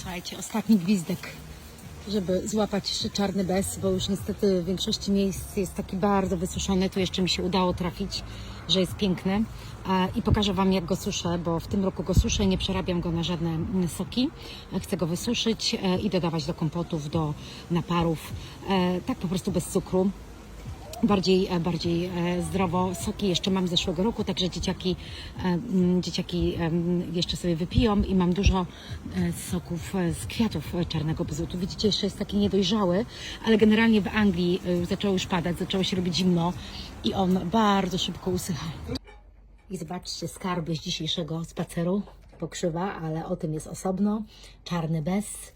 Słuchajcie, ostatni gwizdek, żeby złapać jeszcze czarny bez, bo już niestety w większości miejsc jest taki bardzo wysuszony. Tu jeszcze mi się udało trafić, że jest piękny. I pokażę Wam, jak go suszę, bo w tym roku go suszę, nie przerabiam go na żadne soki. Chcę go wysuszyć e, i dodawać do kompotów, do naparów, e, tak po prostu bez cukru bardziej, e, bardziej e, zdrowo. Soki jeszcze mam z zeszłego roku, także dzieciaki, e, dzieciaki jeszcze sobie wypiją i mam dużo soków z kwiatów czarnego bzu. Tu widzicie, jeszcze jest taki niedojrzały, ale generalnie w Anglii zaczęło już padać, zaczęło się robić zimno i on bardzo szybko usycha. I zobaczcie skarby z dzisiejszego spaceru. Pokrzywa, ale o tym jest osobno. Czarny bez,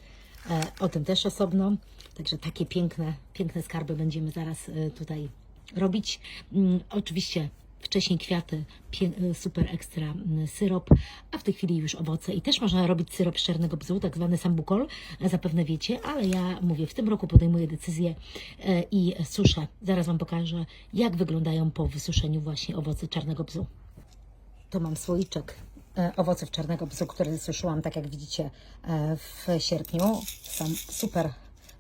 o tym też osobno. Także takie piękne, piękne skarby będziemy zaraz e, tutaj robić. Mm, Oczywiście wcześniej kwiaty, e, super ekstra mm, syrop, a w tej chwili już owoce. I też można robić syrop z czarnego bzu, tak zwany sambukol, e, zapewne wiecie, ale ja mówię, w tym roku podejmuję decyzję i suszę. Zaraz Wam pokażę, jak wyglądają po wysuszeniu właśnie owoce czarnego bzu. To mam słoiczek owoców czarnego bzu, który suszyłam, tak jak widzicie, w sierpniu. Są super,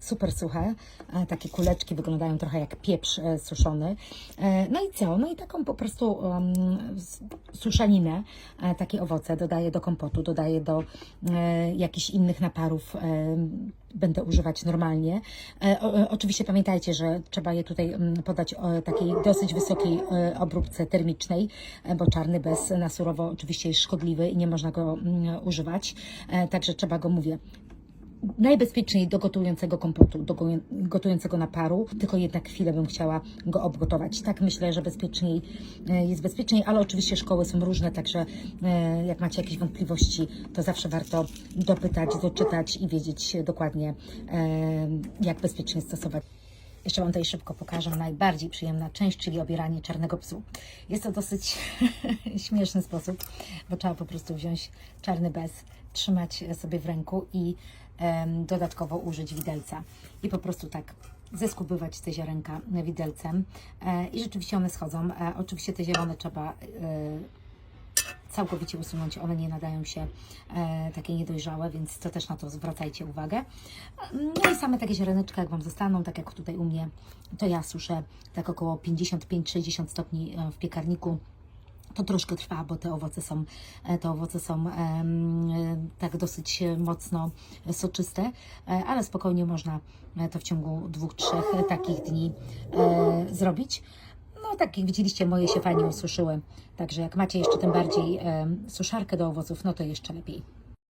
super suche. E, Takie kuleczki wyglądają trochę jak pieprz e, suszony. E, No i co? No i taką po prostu um, suszaninę, takie owoce dodaję do kompotu, dodaję do e, jakichś innych naparów. Będę używać normalnie. E, o, oczywiście pamiętajcie, że trzeba je tutaj podać o takiej dosyć wysokiej e, obróbce termicznej, e, bo czarny bez na surowo oczywiście jest szkodliwy i nie można go mm, używać. E, Także trzeba go, mówię, najbezpieczniej do gotującego kompotu, do gotującego naparu, tylko jednak chwilę bym chciała go obgotować. Tak myślę, że bezpieczniej e, jest bezpieczniej, ale oczywiście szkoły są różne, także e, jak macie jakieś wątpliwości, to zawsze warto dopytać, doczytać i wiedzieć dokładnie, e, jak bezpiecznie stosować. Jeszcze Wam tutaj szybko pokażę najbardziej przyjemna część, czyli obieranie czarnego psu. Jest to dosyć śmieszny sposób, bo trzeba po prostu wziąć czarny bez, trzymać sobie w ręku i dodatkowo użyć widelca. I po prostu tak zeskubywać te ziarenka widelcem. E, I rzeczywiście one schodzą. E, oczywiście te zielone trzeba e, całkowicie usunąć, one nie nadają się e, takie niedojrzałe, więc to też na to zwracajcie uwagę. No i same takie ziareneczka, jak Wam zostaną, tak jak tutaj u mnie, to ja suszę tak około 55-60 stopni e, w piekarniku. To troszkę trwa, bo te owoce są, e, te owoce są e, tak dosyć mocno soczyste, ale spokojnie można to w ciągu dwóch, trzech takich dni zrobić. No tak jak widzieliście, moje się fajnie ususzyły. Także jak macie jeszcze tym bardziej suszarkę do owoców, no to jeszcze lepiej.